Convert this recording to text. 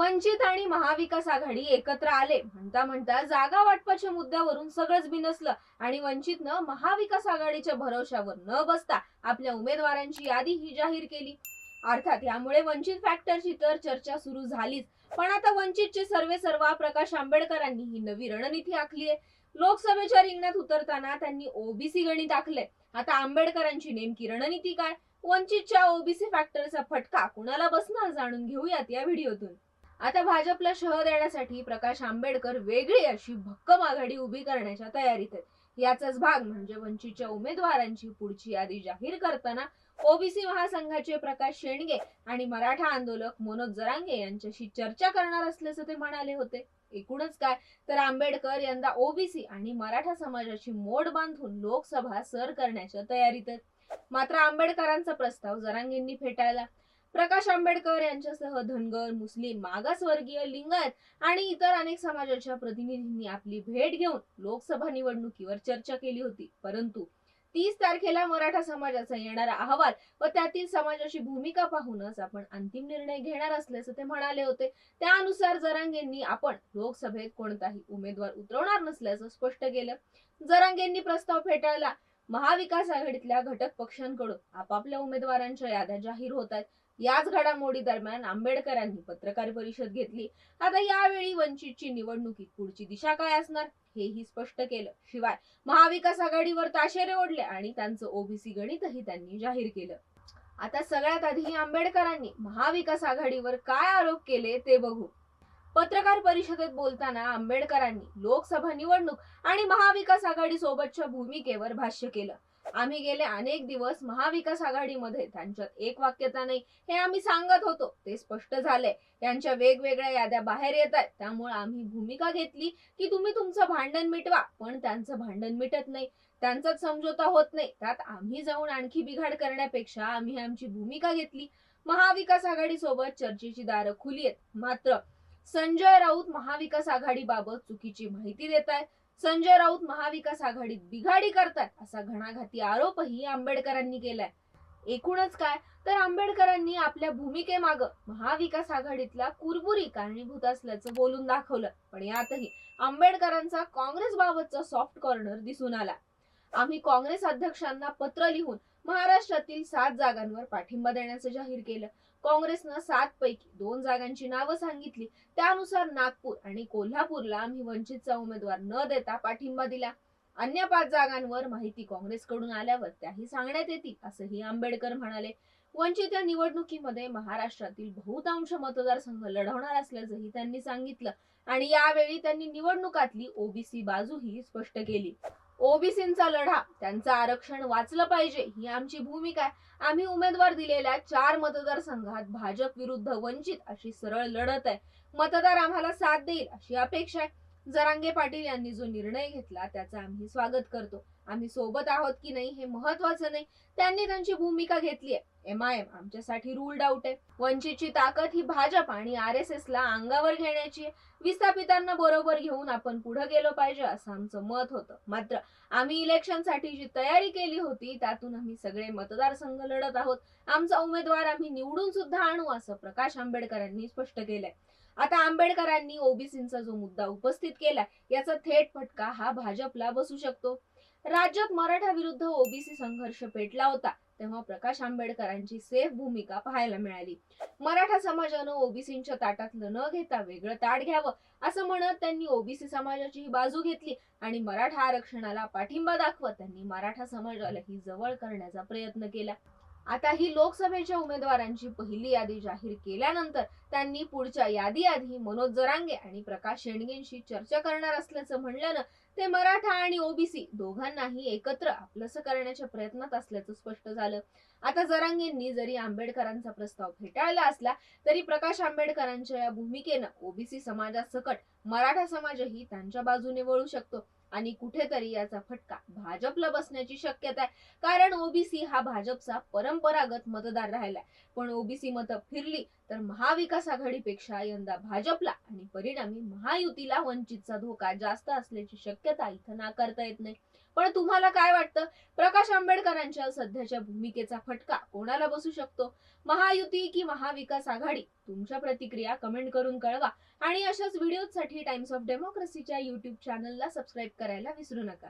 वंचित आणि महाविकास आघाडी एकत्र आले. म्हणता म्हणता जागा वाटपाच्या मुद्द्यावरून सगळंच बिनसलं आणि वंचितनं महाविकास आघाडीच्या भरोशावर न बसता आपल्या उमेदवारांची यादी ही जाहीर केली. अर्थात यामुळे वंचित फॅक्टरची तर चर्चा सुरू झालीच. पण आता वंचितचे सर्वे सर्वा प्रकाश आंबेडकरांनी ही नवी रणनीती आखली आहे. लोकसभेच्या रिंगणात उतरताना त्यांनी ओबीसी गणित आखले आता आंबेडकरांची नेमकी रणनीती काय? वंचितच्या ओबीसी फॅक्टरचा फटका कुणाला बसणार जाणून घेऊयात या व्हिडिओतून. आता भाजपला शह देण्यासाठी प्रकाश आंबेडकर वेगळी अशी भक्कम आघाडी उभी करण्याच्या तयारीत आहेत. याचाच भाग म्हणजे वंचितच्या उमेदवारांची पुढची यादी जाहीर करताना ओबीसी महासंघाचे प्रकाश शेंडगे आणि मराठा आंदोलक मनोज जरांगे यांच्याशी चर्चा करणार असल्याचं ते म्हणाले होते. एकूणच काय? तर आंबेडकर यंदा ओबीसी आणि मराठा समाजाची मोड बांधून लोकसभा सर करण्याच्या तयारीत आहेत. मात्र आंबेडकरांचा प्रस्ताव जरांगेंनी फेटाळला. प्रकाश आंबेडकर यांच्यासह धनगर मुस्लिम मागासवर्गीय लिंगायत आणि इतर अनेक समाजाच्या प्रतिनिधींनी आपली भेट घेऊन लोकसभा निवडणुकीवर चर्चा केली होती. परंतु तीस तारखेला मराठा समाजाचा येणारा अहवाल व त्यातील समाजाची भूमिका पाहूनच आपण अंतिम निर्णय घेणार असल्याचं ते म्हणाले होते. त्यानुसार जरांगेंनी आपण लोकसभेत कोणताही उमेदवार उतरवणार नसल्याचं स्पष्ट केलं. जरांगेंनी प्रस्ताव फेटाळला. महाविकास आघाडीतल्या घटक पक्षांकडून आपापल्या उमेदवारांच्या याद्या जाहीर होत आहेत. याच घडामोडी दरम्यान आंबेडकरांनी पत्रकार परिषद घेतली. आता यावेळी वंचितची निवडणुकीत पुढची दिशा काय असणार हेही स्पष्ट केलं. शिवाय महाविकास आघाडीवर ताशेरे ओढले आणि त्यांचं ओबीसी गणितही त्यांनी जाहीर केलं. आता सगळ्यात आधी आंबेडकरांनी महाविकास आघाडीवर काय आरोप केले ते बघू. पत्रकार परिषदेत बोलताना आंबेडकरांनी लोकसभा निवडणूक आणि महाविकास आघाडी सोबतच्या भूमिकेवर भाष्य केलं. आम्ही गेले अनेक दिवस महाविकास आघाडीमध्ये. त्यांच्यात एक वाक्यता नाही. हे आम्ही सांगत होतो. ते स्पष्ट झालंय. त्यांच्या वेगवेगळ्या याद्या बाहेर येत आहेत. त्यामुळे आम्ही भूमिका घेतली की तुम्ही तुमचं भांडण मिटवा. पण त्यांचं भांडण मिटत नाही. त्यांचाच समझोता होत नाही. त्यात आम्ही जाऊन आणखी बिघाड करण्यापेक्षा आम्ही आमची भूमिका घेतली. महाविकास आघाडी सोबत चर्चेची दारं खुली आहेत. मात्र संजय राऊत महाविकास आघाडीबाबत चुकीची माहिती देत आहेत संजय राऊत महाविकास आघाडीत बिघाडी करतात असा घणाघाती आरोपही आंबेडकरांनी केलाय. एकूणच काय? तर आंबेडकरांनी आपल्या भूमिकेमाग महाविकास आघाडीतला कुरबुरी कारणीभूत असल्याचं बोलून दाखवलं. पण यातही आंबेडकरांचा काँग्रेस बाबतचा सॉफ्ट कॉर्नर दिसून आला. आम्ही काँग्रेस अध्यक्षांना पत्र लिहून महाराष्ट्रातील सात जागांवर पाठिंबा देण्याचं जाहीर केलं. काँग्रेसनं सात पैकी दोन जागांची नावं सांगितली. त्यानुसार नागपूर आणि कोल्हापूरला आम्ही वंचितचा उमेदवार न देता पाठिंबा दिला. अन्य पाच जागांवर माहिती काँग्रेसकडून आल्यावर त्याही सांगण्यात येतील असंही आंबेडकर म्हणाले. वंचित या निवडणुकीमध्ये महाराष्ट्रातील बहुतांश मतदारसंघ लढवणार असल्याचंही त्यांनी सांगितलं आणि यावेळी त्यांनी निवडणुकातली ओबीसी बाजूही स्पष्ट केली. ओबीसींचा लढा त्यांचं आरक्षण वाचलं पाहिजे ही आमची भूमिका आहे. आम्ही उमेदवार दिलेल्या चार मतदारसंघात भाजप विरुद्ध वंचित अशी सरळ लढत आहे. मतदार आम्हाला साथ देईल अशी अपेक्षा आहे. जरांगे पाटील यांनी जो निर्णय घेतला त्याचं आम्ही स्वागत करतो. आम्ही सोबत आहोत की नाही हे महत्वाचं नाही. त्यांनी त्यांची भूमिका घेतली आहे. एम आय एम आमच्यासाठी रूल्ड आउट आहे. वंचितची ताकद ही भाजप आणि आर एस एस ला अंगावर घेण्याची विस्थापितांना बरोबर घेऊन आपण पुढे गेलो पाहिजे असं आमचं मत होतं. मात्र आम्ही इलेक्शनसाठी जी तयारी केली होती त्यातून आम्ही सगळे मतदारसंघ लढत आहोत. आमचा उमेदवार आम्ही निवडून सुद्धा आणू असं प्रकाश आंबेडकरांनी स्पष्ट केलंय. आता आंबेडकरांनी ओबीसींचा जो मुद्दा उपस्थित केला याचा थेट फटका हा भाजपला बसू शकतो. राज्यात मराठा विरुद्ध ओबीसी संघर्ष पेटला होता तेव्हा प्रकाश आंबेडकरांची सेफ भूमिका पाहायला मिळाली. मराठा समाजानं ओबीसींच्या ताटातलं न घेता वेगळं ताट घ्यावं असं म्हणत त्यांनी ओबीसी समाजाची ही बाजू घेतली आणि मराठा आरक्षणाला पाठिंबा दाखवत त्यांनी मराठा समाजाला ही जवळ करण्याचा प्रयत्न केला. आता ही लोकसभेच्या उमेदवारांची पहिली यादी जाहीर केल्यानंतर त्यांनी पुढच्या यादी आधी मनोज जरांगे आणि प्रकाश शेंडगेंशी चर्चा करणार असल्याचं म्हणल्यानं ते मराठा आणि ओबीसी दोघांनाही एकत्र आपलंसं करण्याच्या प्रयत्नात असल्याचं स्पष्ट झालं. आता जरांगेंनी जरी आंबेडकरांचा प्रस्ताव फेटाळला असला तरी प्रकाश आंबेडकरांच्या या भूमिकेनं ओबीसी समाजासकट मराठा समाजही त्यांच्या बाजूने वळू शकतो. आणि कुठेतरी याचा फटका भाजपला बसण्याची शक्यता आहे. कारण ओबीसी हा भाजपचा परंपरागत मतदार राहिलाय. पण ओबीसी मतं फिरली तर महाविकास आघाडीपेक्षा यंदा भाजपला आणि परिणामी महायुतीला वंचितचा धोका जास्त असल्याची शक्यता इथं नाकारता येत नाही. पण तुम्हाला काय वाटतं? प्रकाश आंबेडकरांच्या सध्याच्या भूमिकेचा फटका कोणाला बसू शकतो? महायुती की महाविकास आघाडी? तुमच्या प्रतिक्रिया कमेंट करून कळवा. आणि अशाच व्हिडिओसाठी टाइम्स ऑफ डेमोक्रेसीच्या युट्यूब चॅनलला सबस्क्राईब करायला विसरू नका.